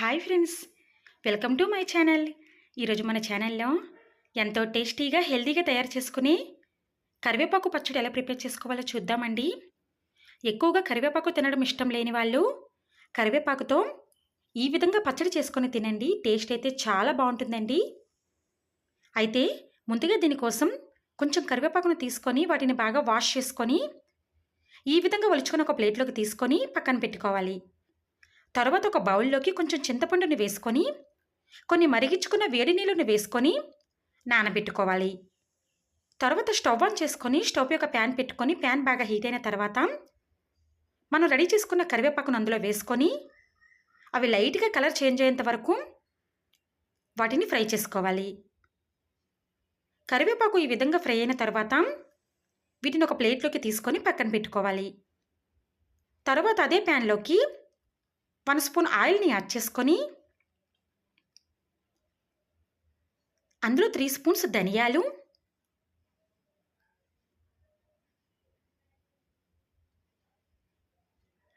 Hi friends welcome to my channel. ఈరోజు మన ఛానల్లో ఎంతో టేస్టీగా హెల్తీగా తయారు చేసుకుని కరివేపాకు పచ్చడి ఎలా ప్రిపేర్ చేసుకోవాలో చూద్దామండి. ఎక్కువగా కరివేపాకు తినడం ఇష్టం లేని వాళ్ళు కరివేపాకుతో ఈ విధంగా పచ్చడి చేసుకొని తినండి. టేస్ట్ అయితే చాలా బాగుంటుందండి. అయితే ముందుగా దీనికోసం కొంచెం కరివేపాకును తీసుకొని వాటిని బాగా వాష్ చేసుకొని ఈ విధంగా ఒలుచుకొని ఒక ప్లేట్లోకి తీసుకొని పక్కన పెట్టుకోవాలి. తర్వాత ఒక బౌల్లోకి కొంచెం చింతపండుని వేసుకొని కొన్ని మరిగించుకున్న వేడి నీళ్ళని వేసుకొని నానబెట్టుకోవాలి. తర్వాత స్టవ్ ఆన్ చేసుకొని స్టవ్ యొక్క ప్యాన్ పెట్టుకొని ప్యాన్ బాగా హీట్ అయిన తర్వాత మనం రెడీ చేసుకున్న కరివేపాకును అందులో వేసుకొని అవి లైట్గా కలర్ చేంజ్ అయ్యేంత వరకు వాటిని ఫ్రై చేసుకోవాలి. కరివేపాకు ఈ విధంగా ఫ్రై అయిన తర్వాత వీటిని ఒక ప్లేట్లోకి తీసుకొని పక్కన పెట్టుకోవాలి. తర్వాత అదే ప్యాన్లోకి వన్ స్పూన్ ఆయిల్ని యాడ్ చేసుకొని అందులో త్రీ స్పూన్స్ ధనియాలు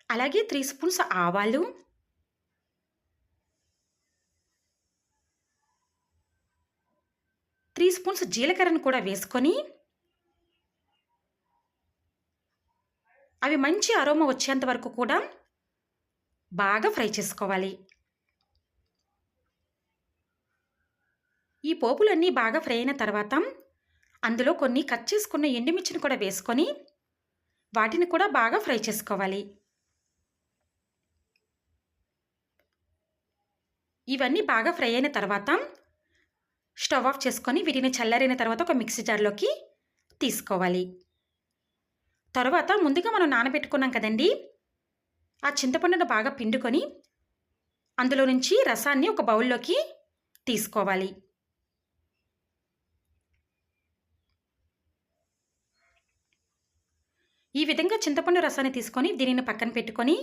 అలాగే త్రీ స్పూన్స్ ఆవాలు త్రీ స్పూన్స్ జీలకర్రను కూడా వేసుకొని అవి మంచి అరోమా వచ్చేంత వరకు కూడా బాగా ఫ్రై చేసుకోవాలి. ఈ పోపులన్నీ బాగా ఫ్రై అయిన తర్వాత అందులో కొన్ని కట్ చేసుకున్న ఎండుమిర్చిని కూడా వేసుకొని వాటిని కూడా బాగా ఫ్రై చేసుకోవాలి. ఇవన్నీ బాగా ఫ్రై అయిన తర్వాత స్టవ్ ఆఫ్ చేసుకొని వీటిని చల్లారిన తర్వాత ఒక మిక్సీ జార్లోకి తీసుకోవాలి. తర్వాత ముందుగా మనం నానబెట్టుకున్నాం కదండీ ఆ చింతపండును బాగా పిండుకొని అందులో నుంచి రసాన్ని ఒక బౌల్లోకి తీసుకోవాలి. ఈ విధంగా చింతపండు రసాన్ని తీసుకొని దీనిని పక్కన పెట్టుకొని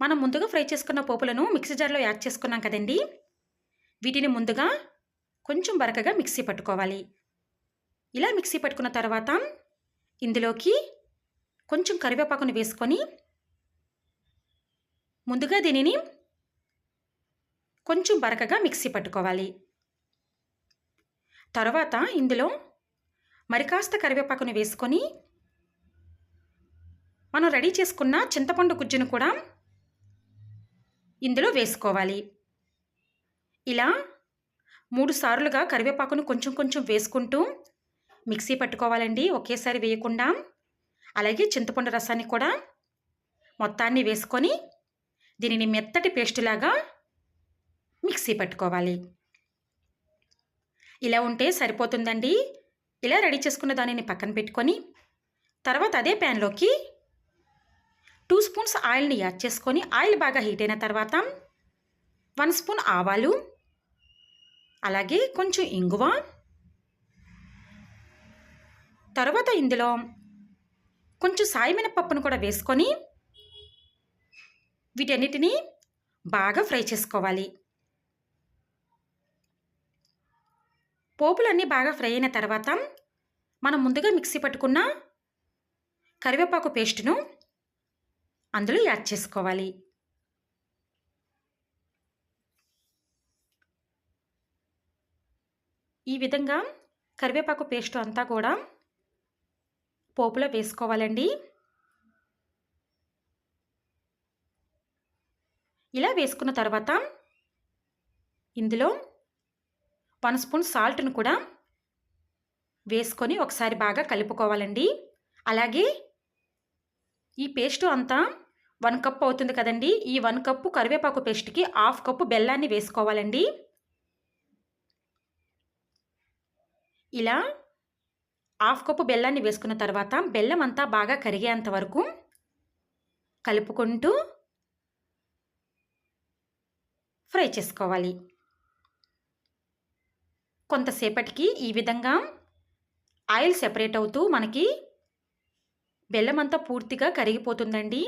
మనం ముందుగా ఫ్రై చేసుకున్న పోపులను మిక్సీ జార్లో యాడ్ చేసుకున్నాం కదండి. వీటిని ముందుగా కొంచెం బరకగా మిక్సీ పట్టుకోవాలి. ఇలా మిక్సీ పట్టుకున్న తర్వాత ఇందులోకి కొంచెం కరివేపాకును వేసుకొని ముందుగా దీనిని కొంచెం బరకగా మిక్సీ పట్టుకోవాలి. తర్వాత ఇందులో మరి కాస్త కరివేపాకును వేసుకొని మనం రెడీ చేసుకున్న చింతపండు గుజ్జును కూడా ఇందులో వేసుకోవాలి. ఇలా మూడు సార్లుగా కరివేపాకును కొంచెం కొంచెం వేసుకుంటూ మిక్సీ పట్టుకోవాలండి. ఒకేసారి వేయకుండా అలాగే చింతపండు రసాన్ని కూడా మొత్తాన్ని వేసుకొని దీనిని మెత్తటి పేస్టులాగా మిక్సీ పట్టుకోవాలి. ఇలా ఉంటే సరిపోతుందండి. ఇలా రెడీ చేసుకున్న దానిని పక్కన పెట్టుకొని తర్వాత అదే ప్యాన్లోకి టూ స్పూన్స్ ఆయిల్ని యాడ్ చేసుకొని ఆయిల్ బాగా హీట్ అయిన తర్వాత వన్ స్పూన్ ఆవాలు అలాగే కొంచెం ఇంగువ. తర్వాత ఇందులో కొంచెం సాయమినపప్పును కూడా వేసుకొని వీటన్నిటిని బాగా ఫ్రై చేసుకోవాలి. పోపులన్నీ బాగా ఫ్రై అయిన తర్వాత మనం ముందుగా మిక్సీ పట్టుకున్న కరివేపాకు పేస్టును అందులో యాడ్ చేసుకోవాలి. ఈ విధంగా కరివేపాకు పేస్ట్ అంతా కూడా పోపులో వేసుకోవాలండి. ఇలా వేసుకున్న తర్వాత ఇందులో వన్ స్పూన్ సాల్ట్ను కూడా వేసుకొని ఒకసారి బాగా కలుపుకోవాలండి. అలాగే ఈ పేస్ట్ అంతా వన్ కప్ అవుతుంది కదండి. ఈ వన్ కప్పు కరివేపాకు పేస్ట్కి హాఫ్ కప్పు బెల్లాన్ని వేసుకోవాలండి. ఇలా హాఫ్ కప్పు బెల్లాన్ని వేసుకున్న తర్వాత బెల్లం అంతా బాగా కరిగేంత వరకు కలుపుకుంటూ ఫ్రై చేసుకోవాలి. కొంతసేపటికి ఈ విధంగా ఆయిల్ సెపరేట్ అవుతూ మనకి బెల్లం అంతా పూర్తిగా కరిగిపోతుందండి.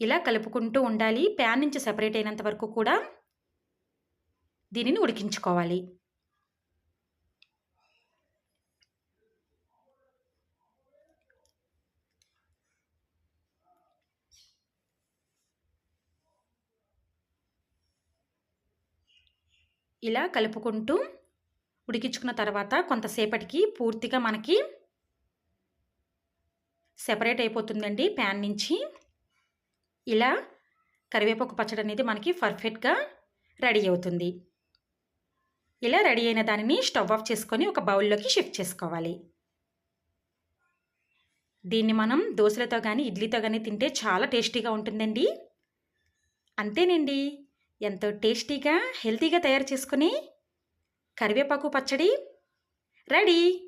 ఇలా కలుపుకుంటూ ఉండాలి. ప్యాన్ నుంచి సెపరేట్ అయినంత వరకు కూడా దీనిని ఉడికించుకోవాలి. ఇలా కలుపుకుంటూ ఉడికించుకున్న తర్వాత కొంతసేపటికి పూర్తిగా మనకి సెపరేట్ అయిపోతుందండి ప్యాన్ నుంచి. ఇలా కరివేపాకు పచ్చడి అనేది మనకి పర్ఫెక్ట్గా రెడీ అవుతుంది. ఇలా రెడీ అయిన దానిని స్టవ్ ఆఫ్ చేసుకొని ఒక బౌల్లోకి షిఫ్ట్ చేసుకోవాలి. దీన్ని మనం దోశలతో కానీ ఇడ్లీతో కానీ తింటే చాలా టేస్టీగా ఉంటుందండి. అంతేనండి. ఎంతో టేస్టీగా హెల్తీగా తయారు చేసుకుని కరివేపాకు పచ్చడి రెడీ.